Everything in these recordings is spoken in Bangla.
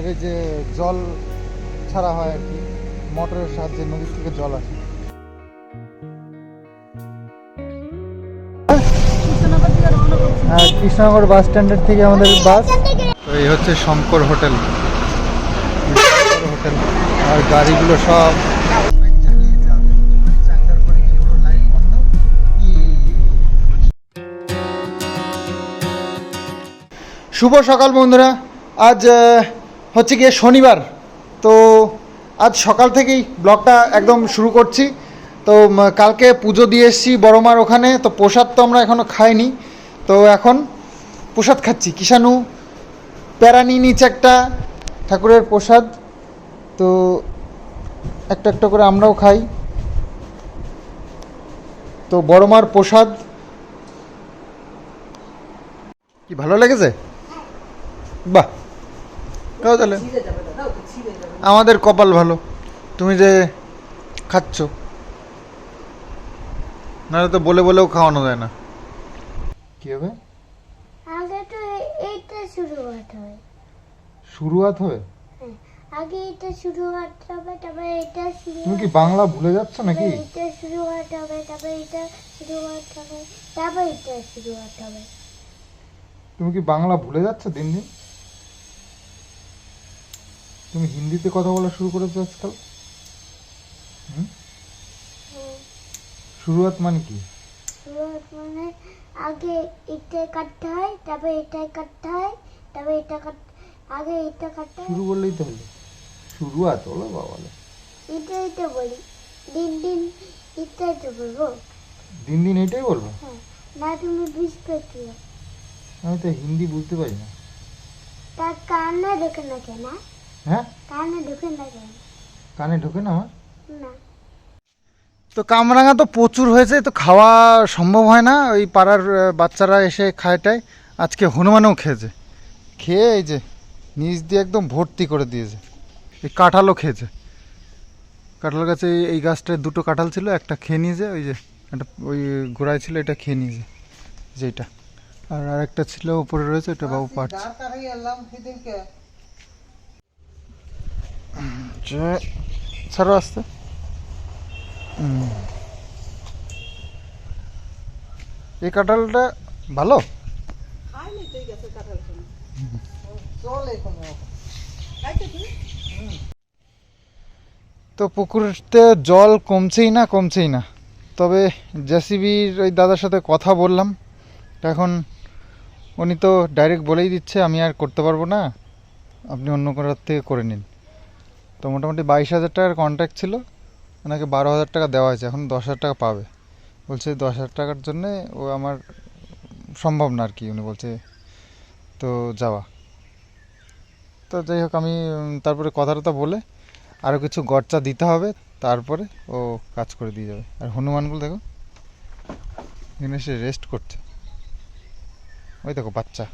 এই যে জল ছাড়া হয় আর কি, মোটরের সাহায্যে নদীর থেকে জল আসে। হ্যাঁ কৃষ্ণনগর বাস স্ট্যান্ডের থেকে আমাদের বাস। তো এই হচ্ছে শঙ্কর হোটেল। হোটেল। আর গাড়িগুলো সব শুভ সকাল বন্ধুরা। আজ হচ্ছে গিয়ে শনিবার। তো আজ সকাল থেকেই ব্লগটা একদম শুরু করছি। তো কালকে পুজো দিয়ে এসেছি বড়মার ওখানে। তো প্রসাদ তো আমরা এখনও খাইনি। তো এখন প্রসাদ খাচ্ছি। কিষাণু প্যারা নিচ্ছে একটা, ঠাকুরের প্রসাদ। তো একটা একটা করে আমরাও খাই। তো বড়মার প্রসাদ। কি ভালো লেগেছে? বাহ! তাও তাহলে। আমাদের কপাল ভালো। তুমি যে খাচ্ছ। নাহলে তো বলে বলেও খাওয়ানো যায় না। কি হবে? আগে তো এইটা শুরু হতে হবে শুরুয়াত হবে হ্যাঁ, আগে এটা শুরু হবে তারপরে এটা শুরু তুমি কি বাংলা ভুলে যাচ্ছ নাকি? এটা শুরু হবে তারপরে এটা শুরু হতে হবে তারপরে এটা শুরু হবে। তুমি কি বাংলা ভুলে যাচ্ছ দিন দিন? তুমি হিন্দিতে কথা বলা শুরু করেছ আজকাল? হুম? শুরুয়াত মানে কি? শুরু হতে মানে আগে এটা কাটতে হয় তারপরে এটা কাটতে হয় তারপরে এটা কাট আগে এটা কাটতে শুরু বললেই তো হলো। শুরুয়াত হলো বাবালে এটা এটা বলি। দিন দিন এটাই তো বলব। দিন দিন এটাই বলব? হ্যাঁ না তুমি বুঝতে কি আমি তো হিন্দি বুঝতে পারি না। তার কানে দেখে না কেন? হ্যাঁ? কানে ঢোকে না কানে? ঢোকে না আমার? না। তো কামরাঙা তো প্রচুর হয়েছে তো খাওয়া সম্ভব হয় না ওই পাড়ার বাচ্চারা এসে খায়টায় আজকে হনুমানও খেয়েছে। খেয়ে এই যে নিচ দিয়ে একদম ভর্তি করে দিয়েছে। এই কাঁঠালও খেয়েছে। কাঁঠাল গাছে এই- গাছটায় দুটো কাঁঠাল ছিল একটা খেয়ে নিয়েছে ওই যে একটা ওই গোড়ায় ছিল এটা খেয়ে নিয়েছে যেটা আর আরেকটা ছিল উপরে রয়েছে ওটা বাবু পাচ্ছে যে ছাড়ো আসতে। এই কাঁঠালটা ভালো? তো পুকুরতে জল কমছেই না কমছেই না। তবে জেসিবির ওই দাদার সাথে কথা বললাম। এখন উনি তো ডাইরেক্ট বলেই দিচ্ছে আমি আর করতে পারব না। আপনি অন্য কারোর থেকে করে নিন। তো মোটামুটি বাইশ হাজার টাকার কন্ট্যাক্ট ছিল। ওনাকে বারো হাজার টাকা দেওয়া হয়েছে, এখন দশ হাজার টাকা পাবে। বলছে দশ হাজার টাকার জন্যে ও আমার সম্ভব না আর কি, উনি বলছে তো যাওয়া। তো যাই হোক, আমি তারপরে কথা টথা বলে আরও কিছু গরচা দিতে হবে, তারপরে ও কাজ করে দিয়ে যাবে। আর হনুমানগুলো দেখো, এখানে সে রেস্ট করছে। ওই দেখো বাচ্চা।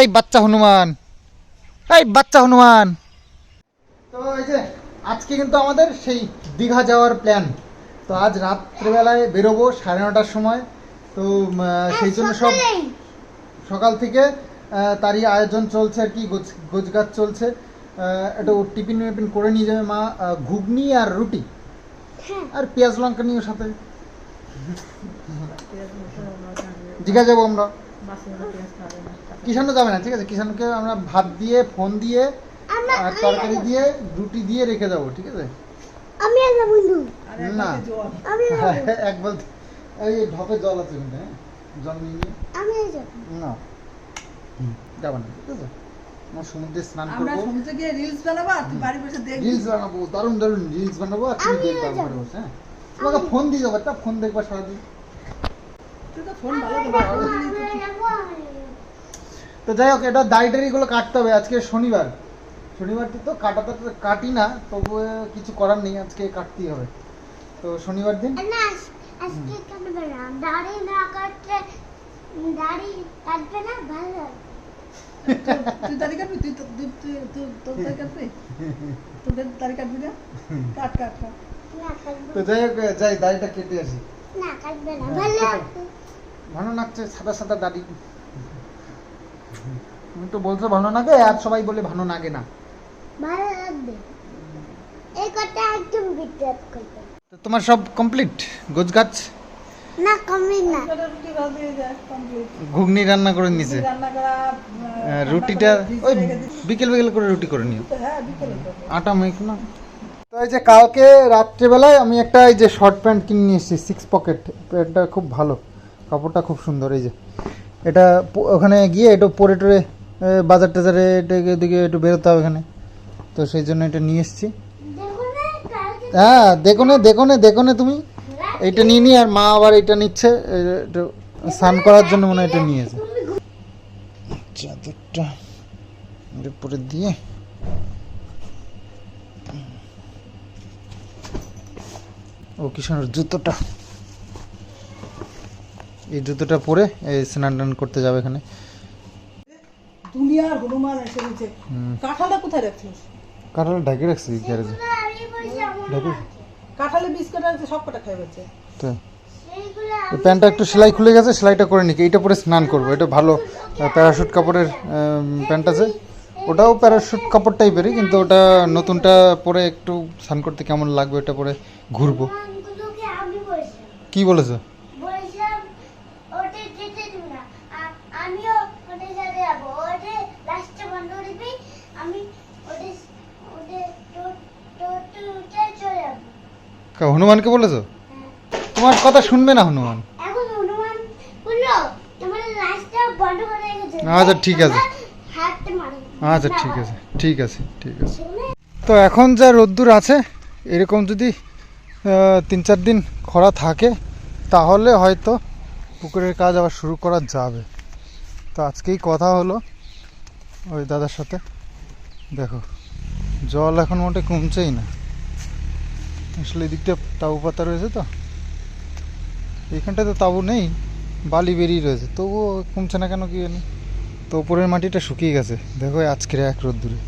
এই বাচ্চা হনুমান! এই বাচ্চা হনুমান! তো এই যে আজকে কিন্তু আমাদের সেই দীঘা যাওয়ার প্ল্যান তো আজ রাত্রেবেলায় বেরোবো সাড়ে নটার সময়। তো সেই জন্য সব সকাল থেকে তারই আয়োজন চলছে আর কি গোছ- গোছগাছ চলছে। একটা টিফিন মিফিন করে নিয়ে যাবে মা ঘুগনি আর রুটি। হ্যাঁ। আর পেঁয়াজ লঙ্কা নিয়ে সাথে। দীঘা যাব আমরা। কিষানও যাবে না ঠিক আছে? কিষানকে আমরা ভাত দিয়ে ফোন দিয়ে আর তরকারি দিয়ে রুটি দিয়ে রেখে যাব ঠিক আছে? আমি একটা বন্ধু। না। আমি এক বলতে এই ঢপে জল আছে কিন্তু হ্যাঁ? জল নিয়ে নিয়ে। আমি যাব। না। যাব না ঠিক আছে? আমার সমুদ্রে স্নান আমরা সমুদ্রে গিয়ে রিলস বানাবো আর তুই বাড়ি বসে দেখবি। রিলস বানাবো দারুণ দারুণ রিলস বানাবো আর তুমি দেখবা। ঘরে বসে হ্যাঁ? তোমাকে ফোন দিয়ে যাব একটা ফোন দেখবা সারাদিন। তুই তো ফোন ভালো তো তো যাই হোক এটা দাড়ি টাড়িগুলো কাটতে হবে আজকে শনিবার। শনিবার তো কাটাতে তো কাটি না তবু কিছু করার নেই আজকে কাটতেই হবে। তো শনিবার দিন? আজকে কাটবে না। দাড়ি না কাটলে দাড়ি কাটবে না ভালো। তুই দাড়ি কাটবি? তুই তুই তুই তুই তোর দাড়ি কাটবি? তোদের দাড়ি কাটবি না? কাট কাট কাট। তো যাই হোক যাই দাড়িটা কেটে আসি। না কাটবে না হ্যাঁ, ভালো। ভালো লাগছে সাদা সাদা দাড়ি। তুমি তো বলছো ভালো লাগে আর সবাই বলে ভালো লাগে না। ভালো লাগবে এই কথা একদম করবে। তো তোমার সব কমপ্লিট গোছ গাছ? না কমই না। কমপ্লিট ঘুগনি রান্না করে নিছে রুটিটা ওই বিকেল বিকেল করে রুটি করে নিও। হ্যাঁ। আটা মেখ না। তো এই যে কালকে রাত্রেবেলায় আমি একটা এই যে শর্ট প্যান্ট কিনে নিয়ে এসেছি সিক্স পকেট প্যান্টটা খুব ভালো কাপড়টা খুব সুন্দর এই যে। এটা ওখানে গিয়ে একটু পরে টরে বাজার টাজারে এটাকে দিকে একটু বেরোতে হবে এখানে তো সেই জন্য এটা নিয়ে এসেছি। দেখো না কালকে হ্যাঁ দেখো না দেখো না দেখো না তুমি এইটা নিয়ে নি আর মা আবার এটা নিচ্ছে স্নান করার জন্য মনে হয় এটা নিয়েছে চাদরটা এর উপরে দিয়ে। ও কিষানোর জুতোটা। এই জুতোটা পরে এই স্নান টান করতে যাবে এখানে। দুনিয়ার হনুমান এসে গেছে কাঁঠালটা কোথায় রাখছিস? কাঁঠাল ঢাকে রাখছি গ্যারেজে। সেগুলো আমি বলছি আমার কাঁঠালে বিস্কুট রাখছে সব কটা খেয়ে গেছে। তো। এই প্যান্টটা একটু সেলাই খুলে গেছে সেলাইটা করে নিকে। এটা পরে স্নান করব। এটা ভালো প্যারাশুট কাপড়ের প্যান্ট আছে। ওটাও প্যারাশুট কাপড় টাইপেরই কিন্তু ওটা নতুনটা পরে একটু স্নান করতে কেমন লাগবে এটা পরে ঘুরবো। কি বলেছ বলছিলাম ওটা যেতে দিও না আ- আমিও ওটা সাথে যাব ওটা লাস্টে বন্ধ করে দিবি আমি ওটা ওটা তো- তো- তো- উঠে চলে যাব কা- হনুমানকে বলেছ। তোমার কথা শুনবে না হনুমান। আচ্ছা, ঠিক আছে। আচ্ছা ঠিক আছে ঠিক আছে ঠিক আছে। তো এখন যা রোদ্দুর আছে এরকম যদি তিন চার দিন খরা থাকে তাহলে হয়তো পুকুরের কাজ আবার শুরু করা যাবে। তো আজকেই কথা হলো ওই দাদার সাথে। দেখো জল এখন মোটে কমছেই না। আসলে এদিকটা তাবু পাতা রয়েছে তো। এইখানটায় তো তাবু নেই, বালি বেরিয়ে রয়েছে। তবুও কমছে না কেন কি জানি। তো উপরের মাটিটা শুকিয়ে গেছে। দেখো আজকের এক রোদ্দুরে।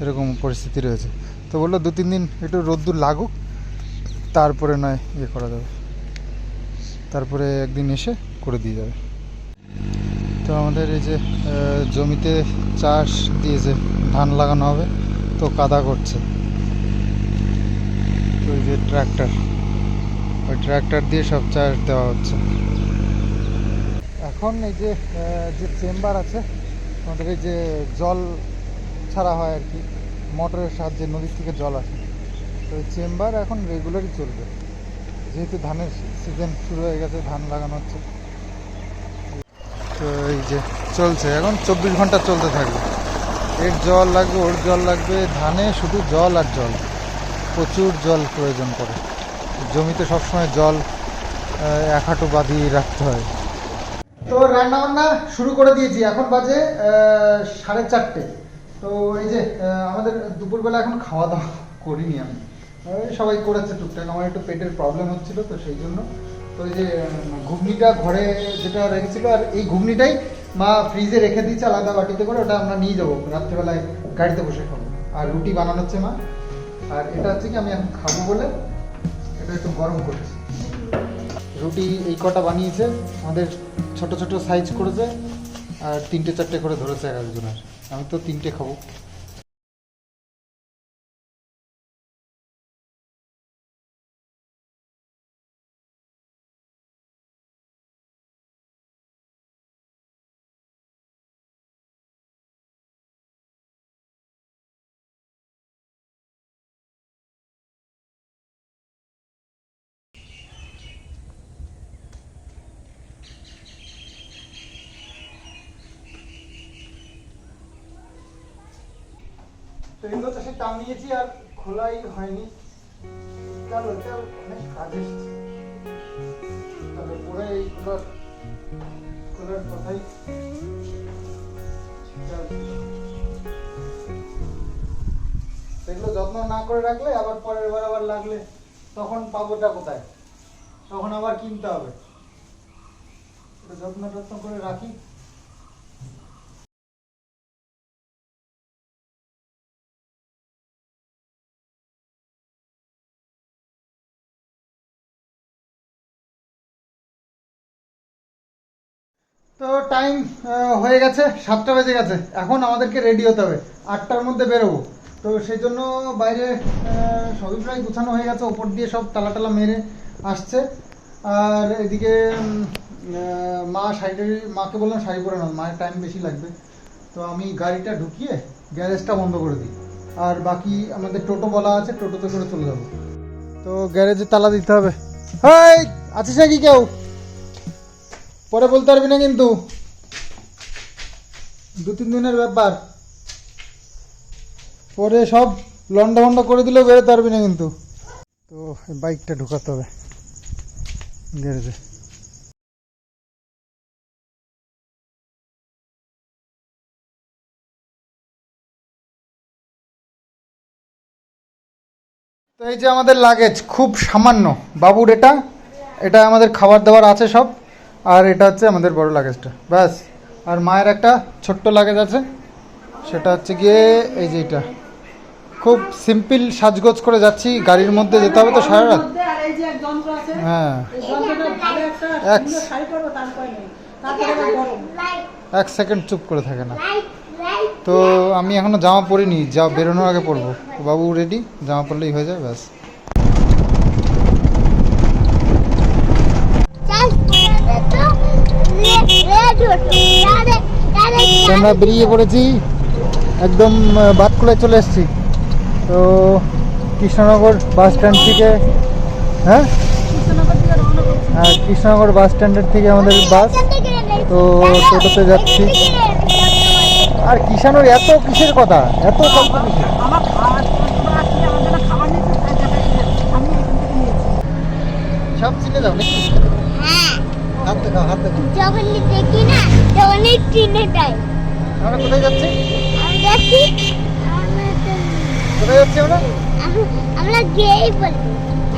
এরকম পরিস্থিতি রয়েছে। তো বলল দু তিন দিন একটু রোদ্দুর লাগুক, তারপরে নয় ইয়ে করা যাবে। তারপরে একদিন এসে করে দিয়ে যাবে। তো আমাদের এই যে জমিতে চাষ দিয়েছে ধান লাগানো হবে তো কাদা করছে। ওই যে ট্র্যাক্টর ওই ট্র্যাক্টর দিয়ে সব চাষ দেওয়া হচ্ছে। এখন এই যে যে চেম্বার আছে, আমাদের এই যে জল ছাড়া হয় আর কি, মোটরের সাহায্যে নদীর থেকে জল আসে। তো চেম্বার এখন রেগুলারই চলবে। যেহেতু ধানের সিজন শুরু হয়ে গেছে, ধান লাগানো হচ্ছে। তো এই যে চলছে, এখন চব্বিশ ঘণ্টা চলতে থাকবে। এর জল লাগবে, ওর জল লাগবে, ধানে শুধু জল আর জল। প্রচুর জল প্রয়োজন পড়ে। জমিতে সবসময় জল এক হাঁটু বাঁধিয়ে রাখতে হয়। তো রান্না বান্না শুরু করে দিয়েছি। এখন বাজে সাড়ে চারটে। তো এই যে আমাদের দুপুরবেলা এখন খাওয়া দাওয়া করিনি আমি। সবাই করেছে টুকটাক। আমার একটু পেটের প্রবলেম হচ্ছিল, তো সেই জন্য। তো এই যে ঘুগনিটা ঘরে যেটা রেখেছিল, আর এই ঘুগনিটাই মা ফ্রিজে রেখে দিচ্ছে আলাদা বাটিতে করে, ওটা আমরা নিয়ে যাব। রাত্রেবেলায় গাড়িতে বসে খাব। আর রুটি বানানো হচ্ছে মা। আর এটা হচ্ছে কি আমি এখন খাব বলে, এটা একটু গরম করছি। রুটি এই কটা বানিয়েছে, আমাদের ছোট ছোট সাইজ করেছে, আর তিনটে চারটে করে ধরেছে এক একজনের। আমি তো তিনটে খাব। তো এগুলো চাষে টান নিয়েছি আর খোলাই হয়নি। কারণ এটা অনেক কাজ এসছে। তবে পরে এইগুলো খোলার কথাই। এগুলো যত্ন না করে রাখলে আবার পরের বার আবার লাগলে তখন পাবোটা কোথায়? তখন আবার কিনতে হবে। যত্ন যত্ন করে রাখি। তো টাইম হয়ে গেছে, সাতটা বেজে গেছে। এখন আমাদেরকে রেডি হতে হবে। আটটার মধ্যে বেরোবো। তো সেই জন্য বাইরে সবই প্রায় গুছানো হয়ে গেছে, ওপর দিয়ে সব তালা টালা মেরে আসছে। আর এদিকে মা শাড়ি মাকে বললাম শাড়ি পরে নাও, মায়ের টাইম বেশি লাগবে। তো আমি গাড়িটা ঢুকিয়ে গ্যারেজটা বন্ধ করে দিই। আর বাকি আমাদের টোটো বলা আছে, টোটোতে করে চলে যাব। তো গ্যারেজে তালা দিতে হবে। হাই আছিস নাকি কেউ? পরে বলতে পারবি না কিন্তু। দু, তিন দিনের ব্যাপার। পরে সব লন্ডা ভন্ডা করে দিলেও বেরোতে পারবি না কিন্তু। তো বাইকটা ঢুকাতে হবে। গ্যারেজে। তো এই যে আমাদের লাগেজ খুব সামান্য। বাবুর এটা? এটা আমাদের খাবার দাবার আছে সব। আর এটা হচ্ছে আমাদের বড় লাগেজটা ব্যাস। আর মায়ের একটা ছোট্ট লাগেজ আছে। সেটা হচ্ছে গিয়ে এই যে এটা। খুব সিম্পল সাজগোজ করে যাচ্ছি। গাড়ির মধ্যে যেতে হবে তো সারা রাত। হ্যাঁ। এক- সেকেন্ড চুপ করে থাকে না। তো আমি এখনও জামা পরিনি। যা বেরোনোর আগে পরবো। বাবু রেডি জামা পরলেই হয়ে যায় ব্যাস চাল তো রেড রেড হতো তারে তারে তো আমরা বেরিয়ে পড়েছি একদম বাতকুলায় চলে এসেছি। তো কৃষ্ণনগর বাস স্ট্যান্ড থেকে হ্যাঁ? হ্যাঁ কৃষ্ণনগর বাস স্ট্যান্ডের থেকে আমাদের বাস। তো টোটোতে যাচ্ছি। আর কিষানোর এত কিসের কথা? এত সব চিনে যাও নাকি হ্যাঁ হাত দেখাও হাত দেখাও যখন দেখি না তখনই ট্রেনে যাই আমরা কোথায় যাচ্ছি? আমি দেখি কোথায় যাচ্ছি আমরা? আমরা গেই বলব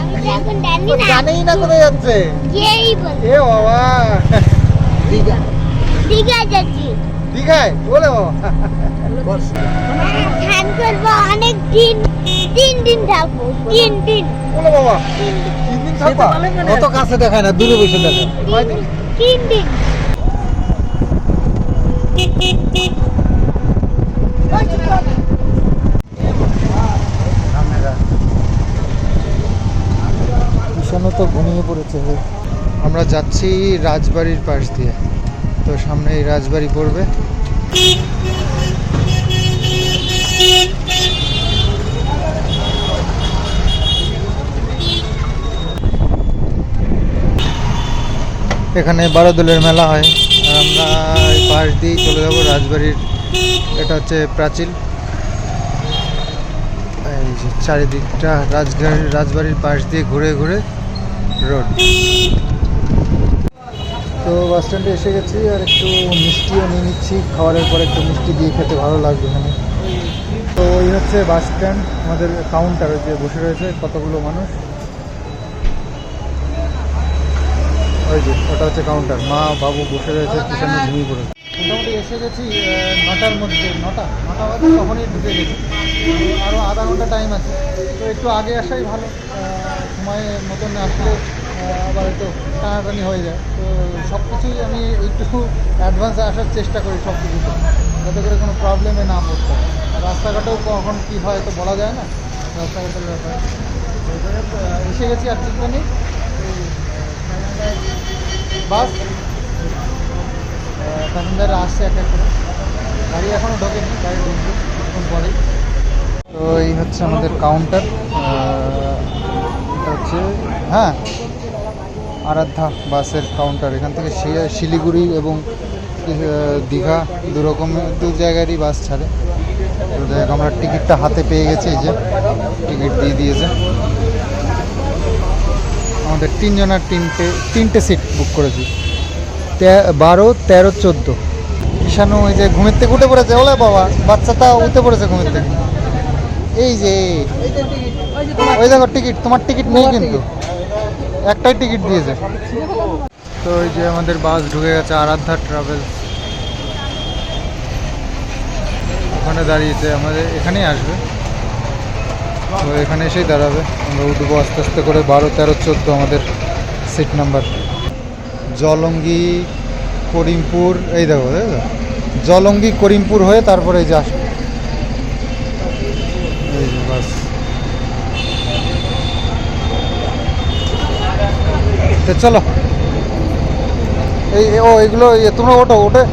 আমি তো এখন জানি না। জানেই না কোথায় যাচ্ছে। গেই বলব এ বাবা। দীঘা। দীঘা যাচ্ছি। দীঘায়? বলে। বাবা ধ্যান করব অনেক দিন। তিন দিন থাকব। তিন দিন। বলে বাবা। তিন দিন। থাকবা? অত কাছে দেখায় না দূরে বসে দেখায়। কয়দিন দিন তো ঘুমিয়ে পড়েছে আমরা যাচ্ছি রাজবাড়ির পাশ দিয়ে। তো সামনে এই রাজবাড়ি পড়বে। এখানে বারো দলের মেলা হয়। আর আমরা পাশ দিয়েই চলে যাব, রাজবাড়ির। এটা হচ্ছে প্রাচীর এই যে চারিদিকটা রাজগাড়ি রাজবাড়ির পাশ দিয়ে ঘুরে ঘুরে রোড। তো বাস স্ট্যান্ডে এসে গেছি আর একটু মিষ্টিও নিয়ে নিচ্ছি। খাওয়ারের পর একটু মিষ্টি দিয়ে খেতে ভালো লাগবে এখানে। তো এই হচ্ছে বাস স্ট্যান্ড, আমাদের কাউন্টার যে বসে রয়েছে কতগুলো মানুষ। ওই যে, ওটা হচ্ছে কাউন্টার মা, বাবু বসে রয়েছে, পিছনে ঘুমিয়ে পড়েছে। মোটামুটি এসে গেছি নটার মধ্যে। নটা? নটা বাজে তখনই ঢুকে গেছি। আরও আধা ঘণ্টা টাইম আছে। তো একটু আগে আসাই ভালো। সময়ের মতন আসলে আবার একটু টানাটানি হয়ে যায়। তো সব কিছুই আমি একটু অ্যাডভান্সে আসার চেষ্টা করি সব কিছুতে যাতে করে কোনো প্রবলেমে না পড়তে হয়। রাস্তাঘাটেও কখন কী হয় তো বলা যায় না। রাস্তাঘাটের ব্যাপারে। এসে গেছি আর চিন্তা নেই। বাস। প্যাসেঞ্জার আসছে এক এক করে। গাড়ি এখনও ঢোকেনি, গাড়ি ঢুকবে, কিছুক্ষণ পরেই। তো এই হচ্ছে আমাদের কাউন্টার এটা হচ্ছে হ্যাঁ আরাধ্যা বাসের কাউন্টার এখান থেকে শিলিগুড়ি এবং দীঘা, দু রকমের দু জায়গারই বাস ছাড়ে। তো আমরা টিকিটটা হাতে পেয়ে গেছি, এই যে, টিকিট দিয়ে দিয়েছে। আমাদের তিনজনের তিনটে তিনটে সিট বুক করেছি। বারো তেরো চোদ্দ। ঈশানু ওই যে ঘুমের থেকে উঠে পড়েছে ওলে বাবা বাচ্চাটা উঠে পড়েছে ঘুমের থেকে। এই যে ওই দেখো টিকিট তোমার টিকিট নেই কিন্তু। একটাই টিকিট দিয়েছে। তো ওই যে আমাদের বাস ঢুকে গেছে আরাধ্যা ট্রাভেলস ওখানে দাঁড়িয়েছে আমাদের এখানেই আসবে। তো এখানে এসেই দাঁড়াবে। আমরা উঠবো আস্তে আস্তে করে বারো, তেরো, চোদ্দ আমাদের সিট নাম্বার জলঙ্গি, করিমপুর, এই দেখো তো জলঙ্গি, করিমপুর হয়ে তারপরে এই যে আসবে এই তো চলো। এই ও, এগুলো তোমরা ওটো ওটে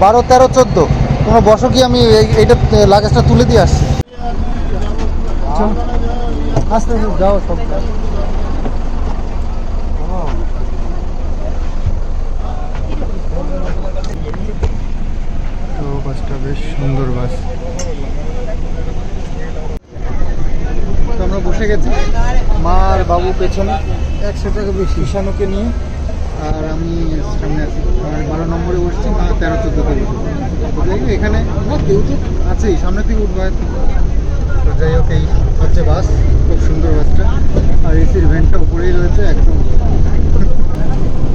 বারো, তেরো, চোদ্দ। তোমরা বসো কি, আমি এই- এইটা লাগেজটা তুলে দিয়ে আসছি। চলো। আস্তে আস্তে যাও সব। তো বাসটা বেশ সুন্দর বাস। তো আমরা বসে গেছি মা আর বাবু পেছনে। একশো টাকা বেশি। ঈশানুকে নিয়ে। আর আমি সামনে আছি। বারো নম্বরে বসছি, মা তেরো, চোদ্দোতে বসে। এখানে না, কেউ তো আছেই। সামনে থেকে উঠবো। তো যাই হোক এই হচ্ছে বাস খুব সুন্দর বাসটা। আর এসির ভ্যানটা উপরেই রয়েছে একদম।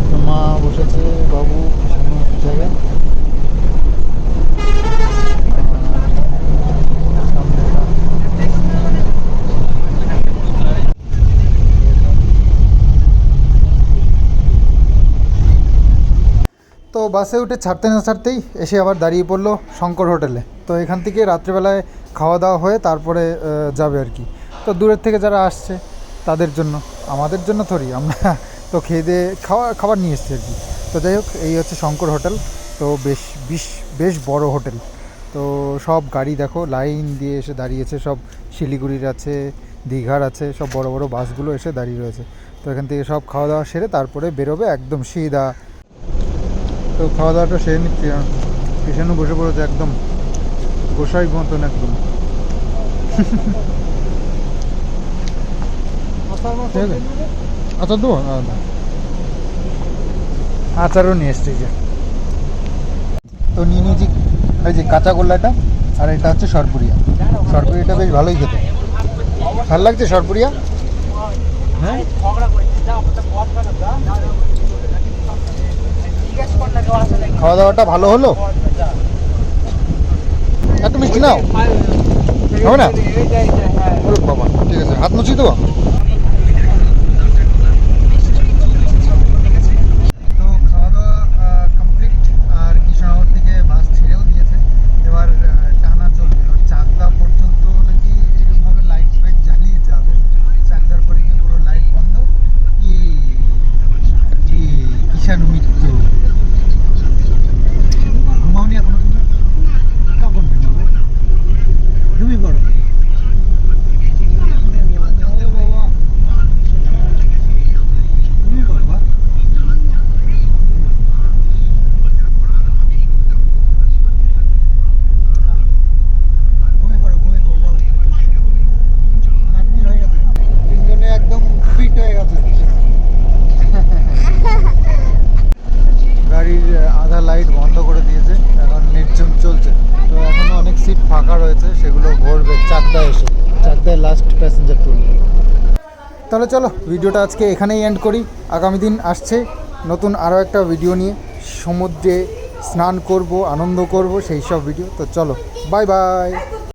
তো মা বসেছে বাবু জায়গায় তো বাসে উঠে ছাড়তে না ছাড়তেই এসে আবার দাঁড়িয়ে পড়ল শঙ্কর হোটেলে। তো এখান থেকে রাত্রেবেলায় খাওয়া দাওয়া হয়ে তারপরে যাবে আর কি। তো দূরের থেকে যারা আসছে, তাদের জন্য, আমাদের জন্য থরি আমরা তো খেয়ে দিয়ে খাওয়া, খাবার নিয়ে এসেছি আর কি। তো যাই হোক, এই হচ্ছে শঙ্কর হোটেল। তো বেশ বেশ বেশ বড় হোটেল। তো সব গাড়ি দেখো, লাইন দিয়ে এসে দাঁড়িয়েছে, সব শিলিগুড়ির আছে, দীঘার আছে, সব বড় বড় বাসগুলো এসে দাঁড়িয়ে রয়েছে। তো এখান থেকে সব খাওয়া দাওয়া সেরে তারপরে বেরোবে একদম সিধা। তো খাওয়া দাওয়াটা সেরে নিচ্ছি পেছনে বসে পড়েছে একদম গোসাই মতন একদম। আচার দেবো, না। আচারও নিয়ে এসছি যে। তো নিয়ে নিয়েছি এই যে কাঁচা গোল্লাটা, আর এটা হচ্ছে সরপুরিয়া। সরপুরিয়াটা বেশ ভালোই খেতে। ভালো লাগছে সরপুরিয়া? হ্যাঁ? খাওয়া দাওয়াটা ভালো হলো? একটু মিষ্টি নাও হবে না? ঠিক আছে হাত মুছি তো খাওয়া দাওয়া কমপ্লিট আর কৃষ্ণনগর থেকে বাস ছেড়েও দিয়েছে এবার আহ, টানা চলবে এবার চাকদা পর্যন্ত নাকি এরকমভাবে লাইট ফাইট জ্বালিয়ে যাবে চাকদার পরে গিয়ে পুরো লাইট বন্ধ ই ই কিষাণু মৃত্যু ঘুমাওনি এখনও তুমি কখন ঘুমাবে তুমি করো তুমি করো বা ঘুমিয়ে পড়ো ঘুমিয়ে পড়ো যাও। নাতনি হয়ে গেছে তিনজনে একদম ফিট হয়ে গেছে গাড়ির আধা লাইট বন্ধ করে দিয়েছে এখন নির্জন চলছে তো এখনও অনেক সিট ফাঁকা রয়েছে সেগুলো ভরবে চাকদা এসে চাকদায় লাস্ট প্যাসেঞ্জার তুলবে তাহলে চলো, ভিডিওটা আজকে এখানেই এন্ড করি। আগামী দিন আসছে নতুন আরও একটা ভিডিও নিয়ে। সমুদ্রে স্নান করব, আনন্দ করব, সেই সব ভিডিও তো চলো বাই বাই